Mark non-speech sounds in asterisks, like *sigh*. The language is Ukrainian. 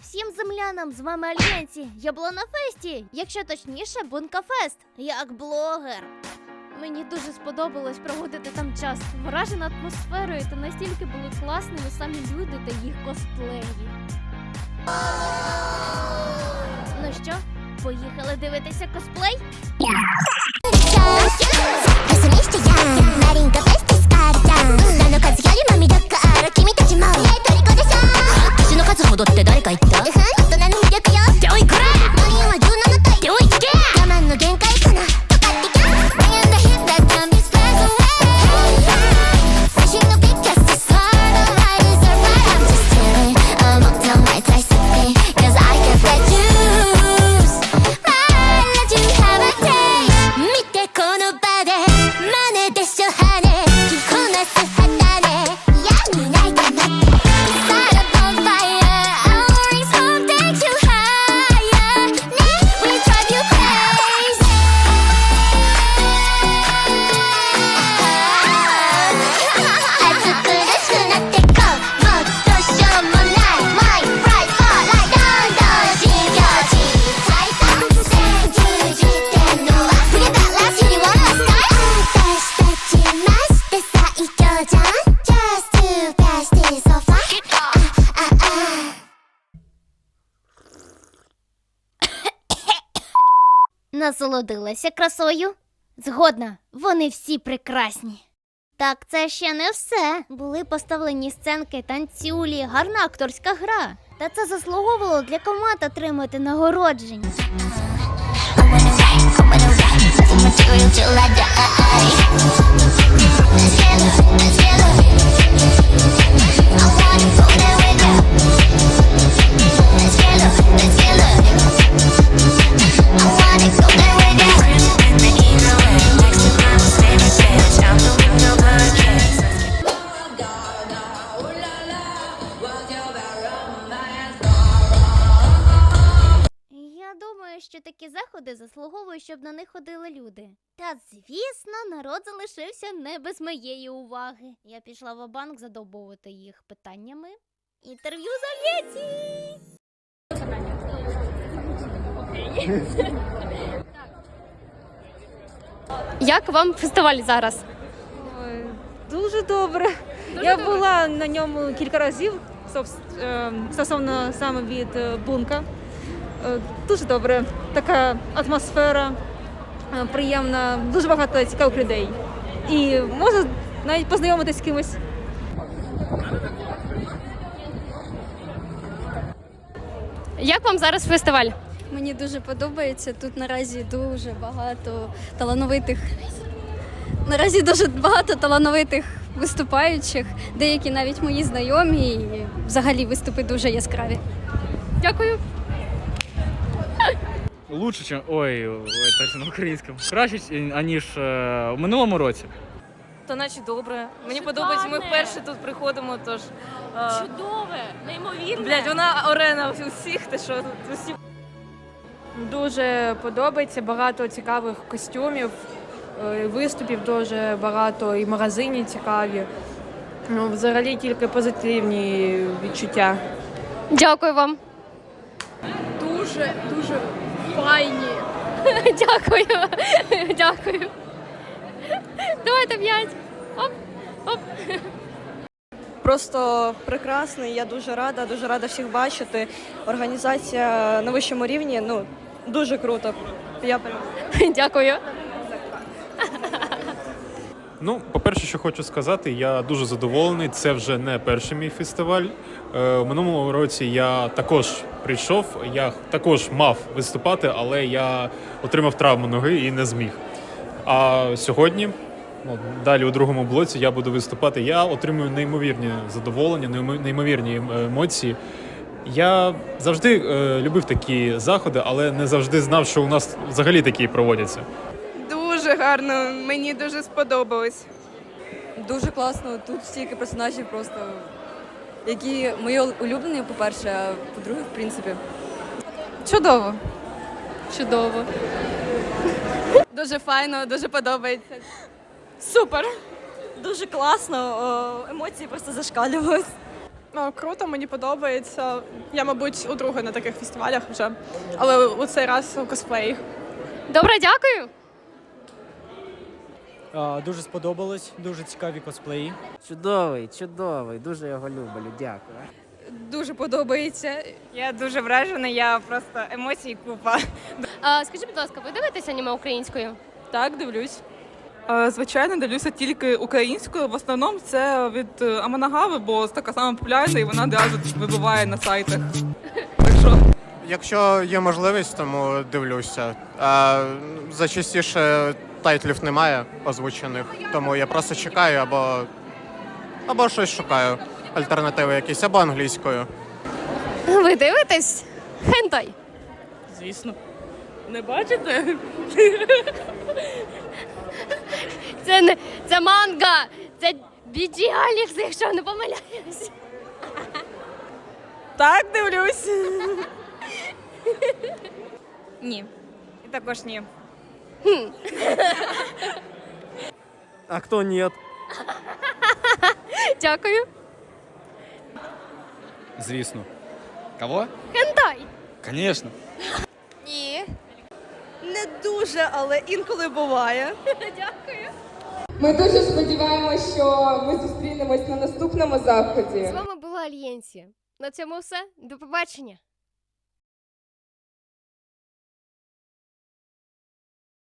Всім землянам з вами Альянсі. Я була на фесті, якщо точніше, Бункафест, як блогер. Мені дуже сподобалось проводити там час, вражена атмосферою та настільки були класними самі люди та їх косплеї. Ну що, поїхали дивитися косплей? Насолодилася красою? Згодна, вони всі прекрасні. Так, це ще не все. Були поставлені сценки, танцюлі, гарна акторська гра. Та це заслуговувало для команд отримати нагородження. Що такі заходи заслуговують, щоб на них ходили люди. Та звісно, народ залишився не без моєї уваги. Я пішла в банк задовбувати їх питаннями. Інтерв'ю з авіації! Як вам фестиваль зараз? Ой, Дуже добре. Я була на ньому кілька разів собс- е, стосовно саме від е, бунка. Е, Дуже добре. Така атмосфера е, приємна, дуже багато цікавих людей. І можна навіть познайомитись з кимось. Як вам зараз фестиваль? Мені дуже подобається. Тут наразі дуже багато талановитих. Наразі дуже багато талановитих виступаючих, деякі навіть мої знайомі, і взагалі виступи дуже яскраві. Дякую. Лучше, чем. Ой, ой, точно на українському. Краще, аніж е, в минулому році. То наче добре. Мені подобається, ми вперше тут приходимо, тож. е, Чудове, неймовірне. Блядь, вона орена усіх, ти що тут усі. Дуже подобається багато цікавих костюмів, е, виступів дуже багато, і магазині цікаві. Ну, взагалі тільки позитивні відчуття. Дякую вам. Дуже дуже файні. *laughs* Дякую. Дякую. Давайте п'ять. Оп, оп. Просто прекрасний. Я дуже рада, дуже рада всіх бачити. Організація на вищому рівні. Ну дуже круто. Я прям Дякую. Ну, по-перше, що хочу сказати, я дуже задоволений. Це вже не перший мій фестиваль. Е, У минулому році я також прийшов, я також мав виступати, але я отримав травму ноги і не зміг. А сьогодні, ну, далі у другому блоці, я буду виступати. Я отримую неймовірні задоволення, неймовірні ем- емоції. Я завжди е, любив такі заходи, але не завжди знав, що у нас взагалі такі проводяться. Дуже гарно, мені дуже сподобалось. Дуже класно. Тут стільки персонажів просто, які мої улюблені, по-перше, а по-друге, в принципі. Чудово. Чудово. Дуже файно, дуже подобається. Супер! Дуже класно, емоції просто зашкалюють. Ну, круто, мені подобається. Я, мабуть, удруге на таких фестивалях вже, але у цей раз у косплеї. Добре, дякую. Дуже сподобалось, дуже цікаві косплеї. Чудовий, чудовий, дуже його люблю, дякую. Дуже подобається. Я дуже вражена, я просто емоцій купа. А, скажіть, будь ласка, ви дивитесь аніме українською? Так, дивлюсь. Звичайно, дивлюся тільки українською. В основному це від Аманагави, бо така сама популярна і вона одразу вибиває на сайтах. Якщо є можливість, тому дивлюся. А зачастіше тайтлів немає озвучених, тому я просто чекаю або, або щось шукаю. Альтернативи якісь або англійською. Ви дивитесь? Хентай. звісно. Не бачите? Це не це манга. Це Біджі Алікс, якщо не помиляюсь. Так, дивлюсь. *laughs* Ні. І також ні. А хто ні? Дякую. Звісно. Кого? Хентай. Звісно. Ні. Не дуже, але інколи буває. *laughs* Дякую. Ми дуже сподіваємося, що ми зустрінемось на наступному заході. З вами була Альєнсія. На цьому все. До побачення.